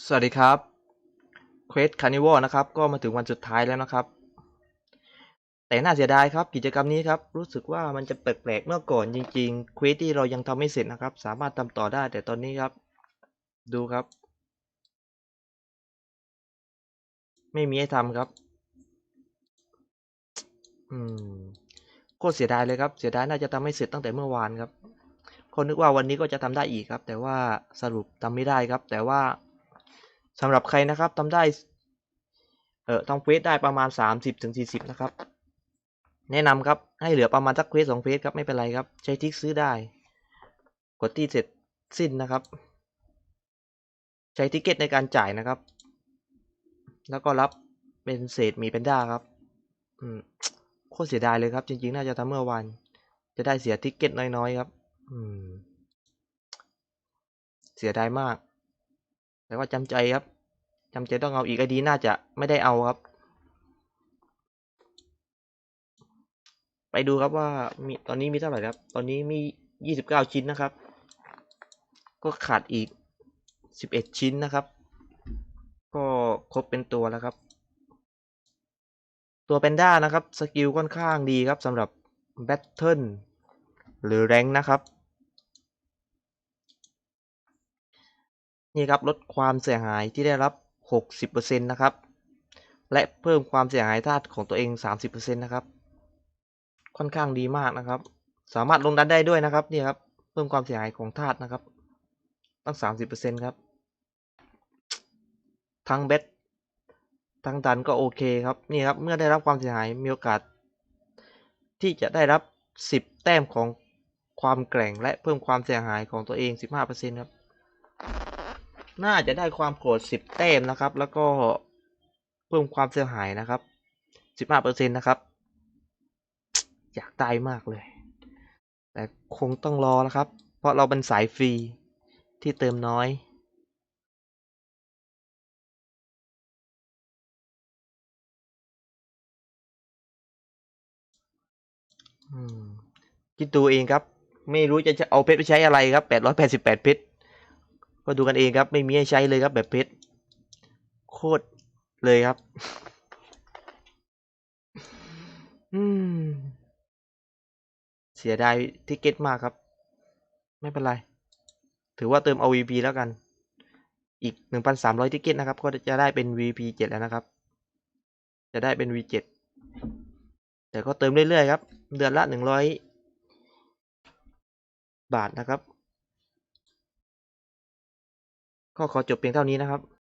สวัสดีครับเควสคานิว l นะครับ ก็มาถึงวันสุดท้ายแล้วนะครับ แต่น่าเสียดายครับ กิจกรรมนี้ครับ รู้สึกว่ามันจะแปลกๆเมื่อก่อนจริงๆเควสที่เรายังทำไม่เสร็จนะครับ สามารถทำต่อได้แต่ตอนนี้ครับ ดูครับ ไม่มีให้ทำครับ อืมโคตรเสียดายเลยครับ เสียดายน่าจะทำไม่เสร็จตั้งแต่เมื่อวานครับคนนึกว่าวันนี้ก็จะทำได้อีกครับ แต่ว่าสรุปทำไม่ได้ครับ แต่ว่า สำหรับใครนะครับทำได้ เอ่อทำเควสได้ประมาณสามสิบถึงสี่สิบนะครับ แนะนำครับ ให้เหลือประมาณสักเควสสองเควสครับไม่เป็นไรครับ ใช้ทิกซื้อได้ กดที่เสร็จสิ้นนะครับ ใช้ทิกเก็ตในการจ่ายนะครับ แล้วก็รับเป็นเศษมีเป็นด้าครับอืมโคตรเสียดายเลยครับ จริงๆ น่าจะทำเมื่อวานจะได้เสียทิกเก็ตน้อยๆ ครับ อืม เสียดายมาก แต่ว่าจำใจครับจำใจต้องเอาอีกไอดีน่าจะไม่ได้เอาครับ ไปดูครับว่ามีตอนนี้มีเท่าไหร่ครับ ตอนนี้มียี่สิบเก้าชิ้นนะครับ ก็ขาดอีกสิบเอ็ดชิ้นนะครับ ก็ครบเป็นตัวแล้วครับ ตัวแพนด้านะครับ สกิลค่อนข้างดีครับสำหรับแบทเทิลหรือแรงนะครับ นี่ครับลดความเสียหายที่ได้รับ 60%นะครับ และเพิ่มความเสียหายธาตุของตัวเอง 30%นะครับ ค่อนข้างดีมากนะครับ สามารถลงดันได้ด้วยนะครับนี่ครับ เพิ่มความเสียหายของธาตุนะครับ ตั้ง 30%ครับ ทั้งเบสทั้งดันก็โอเคครับนี่ครับ เมื่อได้รับความเสียหายมีโอกาส ที่จะได้รับ 10 แต้มของความแกร่งและเพิ่มความเสียหายของตัวเอง 15%ครับ น่าจะได้ความโกรธ10แต้มนะครับ แล้วก็เพิ่มความเสียหายนะครับ15%นะครับ อยากได้มากเลย แต่คงต้องรอแล้วครับ เพราะเราเป็นสายฟรีที่เติมน้อยคิดดูเองครับ ไม่รู้จะเอาเพชรไปใช้อะไรครับ888เพชร ก็ดูกันเองครับ ไม่มีให้ใช้เลยครับแบบเพชรโคตรเลยครับ อืม เสียดายทิกเก็ตมากครับ ไม่เป็นไร ถือว่าเติมเอา VP แล้วกัน อีก 1,300ทิเก็ตนะครับ ก็จะได้เป็น VP 7 แล้วนะครับ จะได้เป็น V7 แต่ก็เติมเรื่อยๆครับ เดือนละ 100 บาทนะครับ ก็ขอจบเพียงเท่านี้นะครับ